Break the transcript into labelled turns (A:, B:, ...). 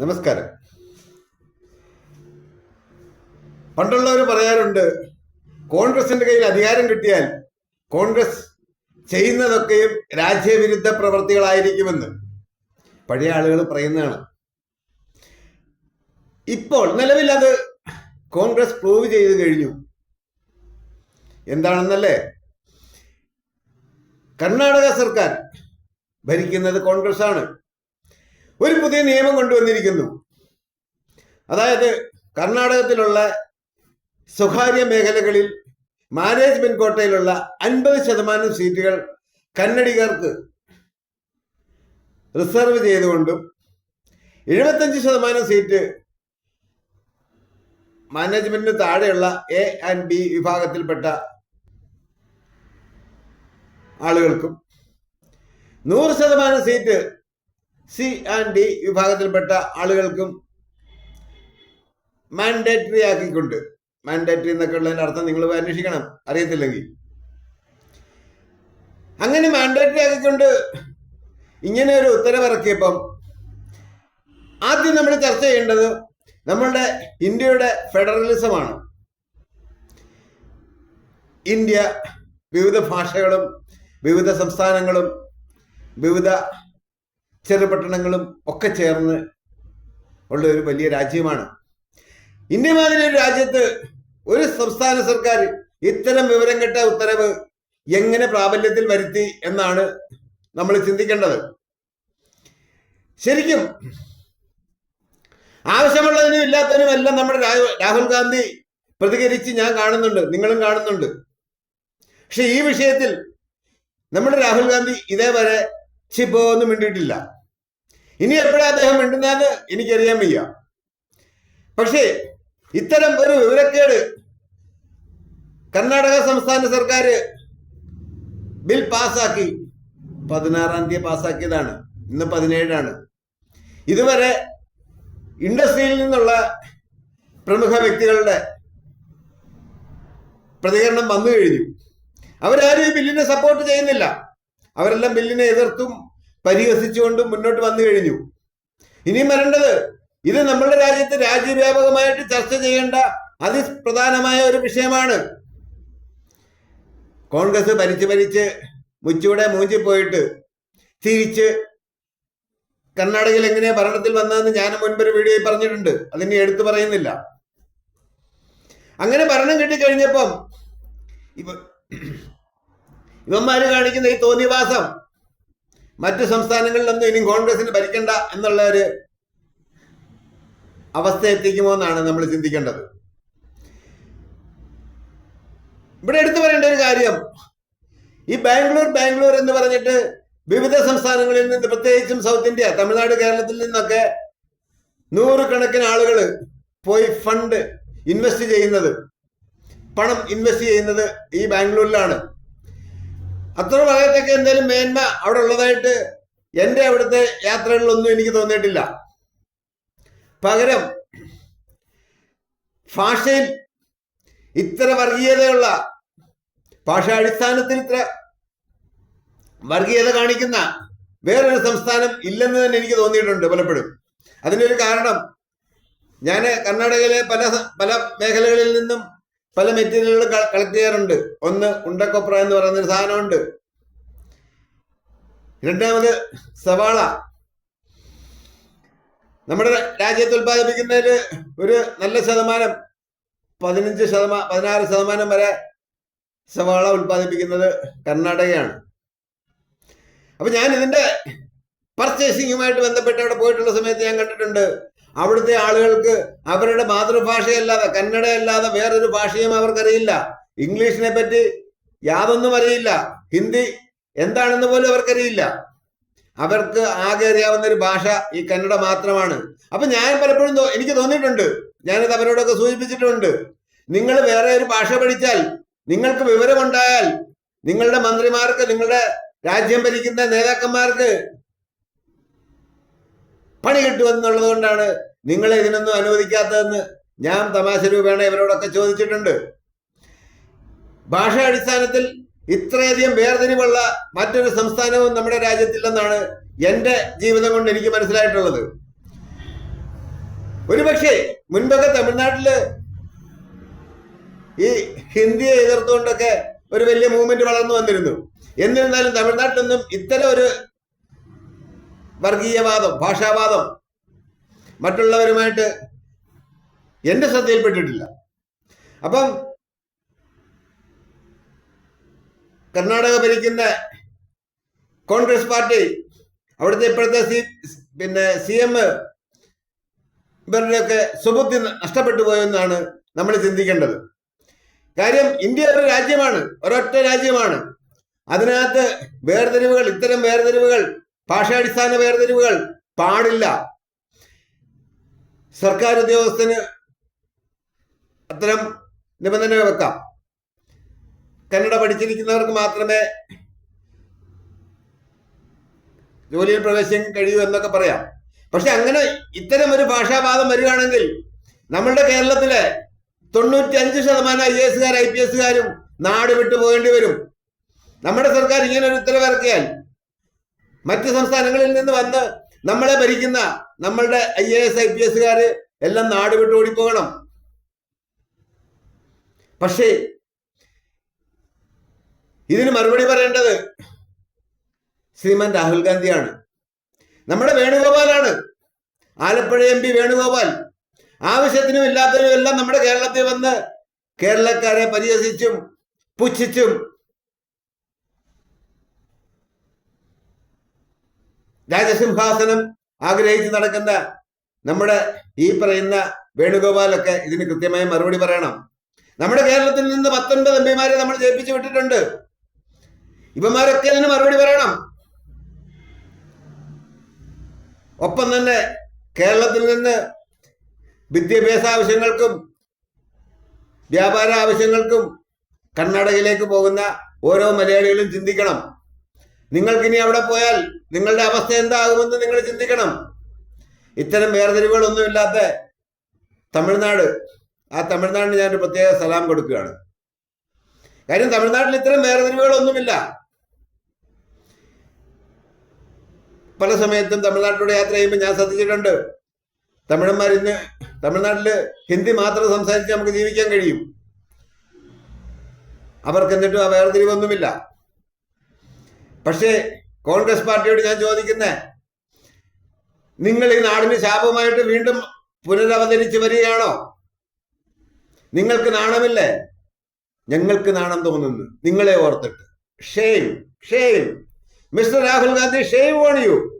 A: നമസ്കാരം. പണ്ടുള്ളവർ പറയാറുണ്ട് കോൺഗ്രസിന്റെ കയ്യിൽ അധികാരം കിട്ടിയാൽ കോൺഗ്രസ് ചെയ്യുന്നതൊക്കെയും രാജ്യവിരുദ്ധ പ്രവർത്തികളായിരിക്കുമെന്ന് പഴയ ആളുകൾ പറയുന്നതാണ്. ഇപ്പോൾ നിലവിൽ അത് കോൺഗ്രസ് പ്രൂവ് ചെയ്തു കഴിഞ്ഞു. എന്താണെന്നല്ലേ? കർണാടക സർക്കാർ ഭരിക്കുന്നത് കോൺഗ്രസ് ആണ് ഒരു പുതിയ നിയമം കൊണ്ടുവന്നിരിക്കുന്നു. അതായത് കർണാടകത്തിലുള്ള സ്വകാര്യ മേഖലകളിൽ മാനേജ്മെന്റ് കോട്ടയിലുള്ള അൻപത് ശതമാനം സീറ്റുകൾ കന്നഡികർക്ക് റിസർവ് ചെയ്തുകൊണ്ടും എഴുപത്തഞ്ച് ശതമാനം സീറ്റ് മാനേജ്മെന്റിന് താഴെയുള്ള എ ആൻഡ് ബി വിഭാഗത്തിൽപ്പെട്ട ആളുകൾക്കും നൂറ് ശതമാനം സീറ്റ് സി ആൻഡ് ഡി വിഭാഗത്തിൽപ്പെട്ട ആളുകൾക്കും മാൻഡേറ്ററി ആക്കിക്കൊണ്ട്. മാൻഡേറ്ററി എന്നൊക്കെ ഉള്ളതിന്റെ അർത്ഥം നിങ്ങൾ അന്വേഷിക്കണം. അറിയത്തില്ലെങ്കിൽ. അങ്ങനെ മാൻഡേറ്ററി ആക്കിക്കൊണ്ട് ഇങ്ങനെ ഒരു ഉത്തരവിറക്കിയപ്പം ആദ്യം നമ്മൾ ചർച്ച ചെയ്യേണ്ടത് നമ്മളുടെ ഇന്ത്യയുടെ ഫെഡറലിസമാണ്. ഇന്ത്യ വിവിധ ഭാഷകളും വിവിധ സംസ്ഥാനങ്ങളും വിവിധ ചെറുപട്ടണങ്ങളും ഒക്കെ ചേർന്ന് ഉള്ള ഒരു വലിയ രാജ്യമാണ്. ഇന്ത്യ മാതിരി രാജ്യത്ത് ഒരു സംസ്ഥാന സർക്കാർ ഇത്തരം വിവരം കെട്ട ഉത്തരവ് എങ്ങനെ പ്രാബല്യത്തിൽ വരുത്തി എന്നാണ് നമ്മൾ ചിന്തിക്കേണ്ടത്. ശരിക്കും ആവശ്യമുള്ളതിനും ഇല്ലാത്തതിനും എല്ലാം നമ്മുടെ രാഹുൽ ഗാന്ധി പ്രതികരിച്ച് ഞാൻ കാണുന്നുണ്ട് നിങ്ങളും കാണുന്നുണ്ട്. പക്ഷെ ഈ വിഷയത്തിൽ നമ്മുടെ രാഹുൽ ഗാന്ധി ഇതേവരെ ചിപ്പോ ഒന്നും മിണ്ടിയിട്ടില്ല. ഇനി എപ്പോഴാണ് അദ്ദേഹം മിണ്ടുന്നതെന്ന് എനിക്കറിയാൻ വയ്യ. പക്ഷേ ഇത്തരം ഒരു വിവരക്കേട് കർണാടക സംസ്ഥാന സർക്കാർ ബിൽ പാസ്സാക്കി പതിനാറാം തീയതി പാസ്സാക്കിയതാണ് ഇന്ന് പതിനേഴാണ്. ഇതുവരെ ഇൻഡസ്ട്രിയിൽ നിന്നുള്ള പ്രമുഖ വ്യക്തികളുടെ പ്രതികരണം വന്നു കഴിഞ്ഞു. അവരാരും ഈ ബില്ലിനെ സപ്പോർട്ട് ചെയ്യുന്നില്ല. അവരെല്ലാം ബില്ലിനെ എതിർത്തും പരിഹസിച്ചുകൊണ്ടും മുന്നോട്ട് വന്നു കഴിഞ്ഞു. ഇനിയും വരേണ്ടത് ഇത് നമ്മുടെ രാജ്യത്ത് രാജ്യവ്യാപകമായിട്ട് ചർച്ച ചെയ്യേണ്ട അതിപ്രധാനമായ ഒരു വിഷയമാണ്. കോൺഗ്രസ് ഭരിച്ച് ഭരിച്ച് മുച്ചൂടെ മൂഞ്ചി പോയിട്ട് തിരിച്ച് കർണാടകയിൽ എങ്ങനെയാ ഭരണത്തിൽ വന്നതെന്ന് ഞാൻ മുൻപൊരു വീഡിയോയിൽ പറഞ്ഞിട്ടുണ്ട്. അതിനെ എടുത്തു പറയുന്നില്ല. അങ്ങനെ ഭരണം കിട്ടിക്കഴിഞ്ഞപ്പം ഇവ ഇവന്മാര് കാണിക്കുന്ന ഈ തോന്നിവാസം മറ്റു സംസ്ഥാനങ്ങളിലൊന്നും ഇനി കോൺഗ്രസിന് ഭരിക്കണ്ട എന്നുള്ള ഒരു അവസ്ഥ എത്തിക്കുമോ എന്നാണ് നമ്മൾ ചിന്തിക്കേണ്ടത്. ഇവിടെ എടുത്തു പറയേണ്ട ഒരു കാര്യം ഈ ബാംഗ്ലൂർ ബാംഗ്ലൂർ എന്ന് പറഞ്ഞിട്ട് വിവിധ സംസ്ഥാനങ്ങളിൽ നിന്ന് പ്രത്യേകിച്ചും സൗത്ത് ഇന്ത്യ തമിഴ്നാട് കേരളത്തിൽ നിന്നൊക്കെ നൂറുകണക്കിന് ആളുകൾ പോയി ഫണ്ട് ഇൻവെസ്റ്റ് ചെയ്യുന്നത് പണം ഇൻവെസ്റ്റ് ചെയ്യുന്നത് ഈ ബാംഗ്ലൂരിലാണ്. അത്ര ഭാഗത്തൊക്കെ എന്തെങ്കിലും മേന്മ അവിടെ ഉള്ളതായിട്ട് എന്റെ അവിടുത്തെ യാത്രകളിലൊന്നും എനിക്ക് തോന്നിയിട്ടില്ല. പകരം ഭാഷയിൽ ഇത്ര വർഗീയതയുള്ള ഭാഷാടിസ്ഥാനത്തിൽ ഇത്ര വർഗീയത കാണിക്കുന്ന വേറൊരു സംസ്ഥാനം ഇല്ലെന്ന് തന്നെ എനിക്ക് തോന്നിയിട്ടുണ്ട് പലപ്പോഴും. അതിനൊരു കാരണം ഞാൻ കർണാടകയിലെ പല പല മേഖലകളിൽ നിന്നും പല മെറ്റീരിയലുകൾ കളക്ട് ചെയ്യാറുണ്ട്. ഒന്ന് ഉണ്ടക്കൊപ്ര എന്ന് പറയുന്ന ഒരു സാധനമുണ്ട്. രണ്ടാമത് സവാള. നമ്മുടെ രാജ്യത്ത് ഉൽപ്പാദിപ്പിക്കുന്നതിൽ ഒരു നല്ല ശതമാനം പതിനഞ്ച് ശതമാനം പതിനാറ് ശതമാനം വരെ സവാള ഉൽപ്പാദിപ്പിക്കുന്നത് കർണാടകയാണ്. അപ്പൊ ഞാൻ ഇതിന്റെ പർച്ചേസിങ്ങുമായിട്ട് ബന്ധപ്പെട്ട് അവിടെ പോയിട്ടുള്ള സമയത്ത് ഞാൻ കണ്ടിട്ടുണ്ട്. അവിടുത്തെ ആളുകൾക്ക് അവരുടെ മാതൃഭാഷയല്ലാതെ കന്നഡയല്ലാതെ വേറൊരു ഭാഷയും അവർക്കറിയില്ല. ഇംഗ്ലീഷിനെ പറ്റി യാതൊന്നും അറിയില്ല. ഹിന്ദി എന്താണെന്ന് പോലും അവർക്കറിയില്ല. അവർക്ക് ആകെ അറിയാവുന്ന ഒരു ഭാഷ ഈ കന്നഡ മാത്രമാണ്. അപ്പൊ ഞാൻ പലപ്പോഴും എനിക്ക് തോന്നിയിട്ടുണ്ട്. ഞാനത് അവരോടൊക്കെ സൂചിപ്പിച്ചിട്ടുണ്ട്. നിങ്ങൾ വേറെ ഒരു ഭാഷ പഠിച്ചാൽ നിങ്ങൾക്ക് വിവരമുണ്ടായാൽ നിങ്ങളുടെ മന്ത്രിമാർക്ക് നിങ്ങളുടെ രാജ്യം ഭരിക്കുന്ന നേതാക്കന്മാർക്ക് പണി കിട്ടുമെന്നുള്ളത് കൊണ്ടാണ് നിങ്ങളെ ഇതിനൊന്നും അനുവദിക്കാത്തതെന്ന് ഞാൻ തമാശ രൂപേണ ഇവരോടൊക്കെ ചോദിച്ചിട്ടുണ്ട്. ഭാഷാ അടിസ്ഥാനത്തിൽ ഇത്രയധികം വേർതിരിവുള്ള മറ്റൊരു സംസ്ഥാനവും നമ്മുടെ രാജ്യത്തില്ലെന്നാണ് എന്റെ ജീവിതം കൊണ്ട് എനിക്ക് മനസ്സിലായിട്ടുള്ളത്. ഒരുപക്ഷെ മുൻപൊക്കെ തമിഴ്നാട്ടിൽ ഈ ഹിന്ദിയെ എതിർത്തുകൊണ്ടൊക്കെ ഒരു വലിയ മൂവ്മെന്റ് വളർന്നു വന്നിരുന്നു. എന്നിരുന്നാലും തമിഴ്നാട്ടിലൊന്നും ഇത്തരം ഒരു വർഗീയവാദം ഭാഷാവാദം മറ്റുള്ളവരുമായിട്ട് എന്റെ ശ്രദ്ധയിൽപ്പെട്ടിട്ടില്ല. അപ്പം കർണാടക ഭരിക്കുന്ന കോൺഗ്രസ് പാർട്ടി അവിടുത്തെ ഇപ്പോഴത്തെ സി പിന്നെ സി എം ഇവരുടെയൊക്കെ സുബുദ്ധി നഷ്ടപ്പെട്ടു പോയെന്നാണ് നമ്മൾ ചിന്തിക്കേണ്ടത്. കാര്യം ഇന്ത്യ ഒരു രാജ്യമാണ് ഒരൊറ്റ രാജ്യമാണ്. അതിനകത്ത് വേർതിരിവുകൾ ഇത്തരം വേർതിരിവുകൾ ഭാഷാടിസ്ഥാന വേർതിരിവുകൾ പാടില്ല. സർക്കാർ ഉദ്യോഗസ്ഥന് അത്തരം നിബന്ധന വെക്കാം. കന്നഡ പഠിച്ചിരിക്കുന്നവർക്ക് മാത്രമേ ജോലിയിൽ പ്രവേശിക്കാൻ കഴിയൂ എന്നൊക്കെ പറയാം. പക്ഷെ അങ്ങനെ ഇത്തരം ഒരു ഭാഷാവാദം വരികയാണെങ്കിൽ നമ്മളുടെ കേരളത്തിലെ തൊണ്ണൂറ്റി അഞ്ച് ശതമാനം ഐ എസുകാർ ഐ പി നാട് വിട്ടു പോകേണ്ടി വരും. നമ്മുടെ സർക്കാർ ഇങ്ങനെ ഒരു ഉത്തരവിറക്കിയാൽ മറ്റ് സംസ്ഥാനങ്ങളിൽ നിന്ന് വന്ന് നമ്മളെ ഭരിക്കുന്ന നമ്മളുടെ I A S I P എസുകാര് എല്ലാം നാട് വിട്ട് ഓടിപ്പോകണം. പക്ഷേ ഇതിന് മറുപടി പറയേണ്ടത് ശ്രീമാൻ രാഹുൽ ഗാന്ധിയാണ്. നമ്മുടെ വേണുഗോപാലാണ്. Alappuzha M P Venugopal. ആവശ്യത്തിനും ഇല്ലാത്തതിനും എല്ലാം നമ്മുടെ കേരളത്തിൽ വന്ന് കേരളക്കാരെ പരിഹസിച്ചും പുച്ഛിച്ചും രാജസിംഹാസനം ആഗ്രഹിച്ച് നടക്കുന്ന നമ്മുടെ ഈ പറയുന്ന വേണുഗോപാലൊക്കെ ഇതിന് കൃത്യമായ മറുപടി പറയണം. നമ്മുടെ കേരളത്തിൽ നിന്ന് പത്തൊൻപത് എം പിമാരെ നമ്മൾ ജയിപ്പിച്ചു വിട്ടിട്ടുണ്ട്. ഇവന്മാരൊക്കെ അതിന് മറുപടി പറയണം. ഒപ്പം തന്നെ കേരളത്തിൽ നിന്ന് വിദ്യാഭ്യാസ ആവശ്യങ്ങൾക്കും വ്യാപാര ആവശ്യങ്ങൾക്കും കർണാടകയിലേക്ക് പോകുന്ന ഓരോ മലയാളികളും ചിന്തിക്കണം. നിങ്ങൾക്കിനി അവിടെ പോയാൽ നിങ്ങളുടെ അവസ്ഥ എന്താകുമെന്ന് നിങ്ങൾ ചിന്തിക്കണം. ഇത്തരം വേർതിരിവുകളൊന്നുമില്ലാത്ത തമിഴ്നാട്. ആ തമിഴ്നാടിന് ഞാനൊരു പ്രത്യേക സലാം കൊടുക്കുകയാണ്. കാര്യം തമിഴ്നാട്ടിൽ ഇത്തരം വേർതിരിവുകളൊന്നുമില്ല. പല സമയത്തും തമിഴ്നാട്ടിലൂടെ യാത്ര ചെയ്യുമ്പോൾ ഞാൻ ശ്രദ്ധിച്ചിട്ടുണ്ട്. തമിഴന്മാർ ഇന്ന് തമിഴ്നാട്ടിൽ ഹിന്ദി മാത്രം സംസാരിച്ച് നമുക്ക് ജീവിക്കാൻ കഴിയും. അവർക്ക് എന്നിട്ടും ആ വേർതിരിവൊന്നുമില്ല. പക്ഷേ കോൺഗ്രസ് പാർട്ടിയോട് ഞാൻ ചോദിക്കുന്നേ നിങ്ങൾ ഈ നാടിന് ശാപമായിട്ട് വീണ്ടും പുനരവതരിച്ച് വരികയാണോ? നിങ്ങൾക്ക് നാണമില്ലേ? ഞങ്ങൾക്ക് നാണം തോന്നുന്നു. നിങ്ങളെ ഓർത്തിട്ട്. Shame shame mister Rahul Gandhi shame on you